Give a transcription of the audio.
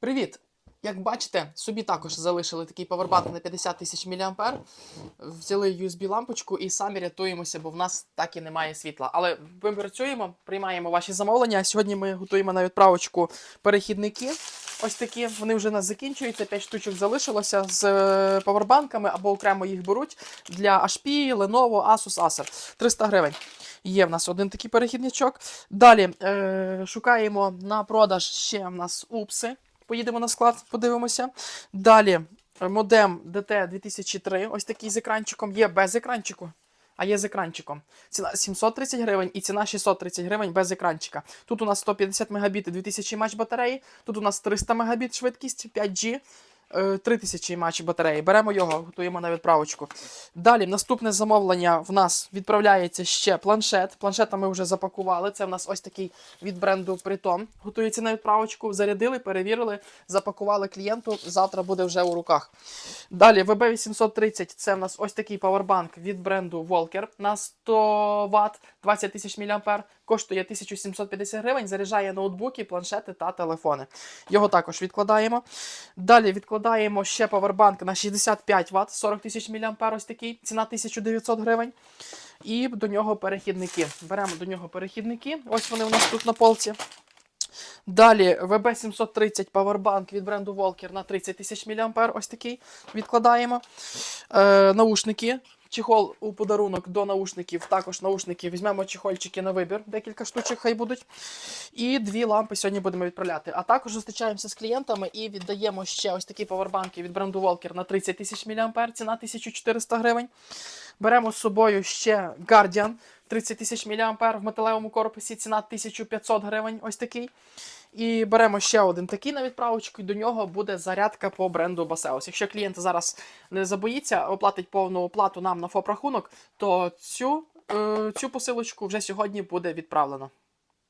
Привіт! Як бачите, собі також залишили такий павербанк на 50 тисяч мА. Взяли USB-лампочку і самі рятуємося, бо в нас так і немає світла. Але ми працюємо, приймаємо ваші замовлення. Сьогодні ми готуємо на відправочку перехідники. Ось такі, вони вже нас закінчуються. 5 штучок залишилося з е, павербанками або окремо їх беруть для HP, Lenovo, Asus, Acer. 300 гривень. Є в нас один такий перехідничок. Далі е, шукаємо на продаж ще в нас упси. Поїдемо на склад, подивимося. Далі е, модем DT 2003, ось такий з екранчиком. Є без екранчику, а є з екранчиком. Ціна 730 гривень і ціна 630 гривень без екранчика. Тут у нас 150 Мбіт і 2000 мач батареї. Тут у нас 300 Мбіт швидкість 5G. Е, 3000 матч батареї. Беремо його, готуємо на відправочку. Далі, наступне замовлення в нас відправляється ще планшет. Планшета ми вже запакували. Це в нас ось такий від бренду Притом. Готується на відправочку. Зарядили, перевірили, запакували клієнту. Завтра буде вже у руках. Далі, VB830 це в нас ось такий павербанк від бренду Волкер на 100 Вт, 20 тисяч мА. Коштує 1750 гривень, заряджає ноутбуки, планшети та телефони. Його також відкладаємо. Далі відкладаємо ще павербанк на 65 Вт, 40 тисяч мА, ось такий, ціна 1900 гривень. І до нього перехідники. Беремо до нього перехідники. Ось вони у нас тут на полці. Далі VB730 павербанк від бренду Волкер на 30 тисяч мА. Ось такий. Відкладаємо. Е, наушники. Чехол у подарунок до наушників. Також наушники. Візьмемо чехольчики на вибір, декілька штучок хай будуть. І дві лампи сьогодні будемо відправляти. А також зустрічаємося з клієнтами і віддаємо ще ось такі павербанки від бренду Walker на 30 тисяч мА, ціна 1400 гривень. Беремо з собою ще Guardian 30 тисяч мА в металевому корпусі, ціна 1500 гривень. Ось такий. І беремо ще один такий на відправочку, і до нього буде зарядка по бренду Baseus. Якщо клієнт зараз не забоїться, оплатить повну оплату нам на ФОП-рахунок, то цю, е, цю посилочку вже сьогодні буде відправлено.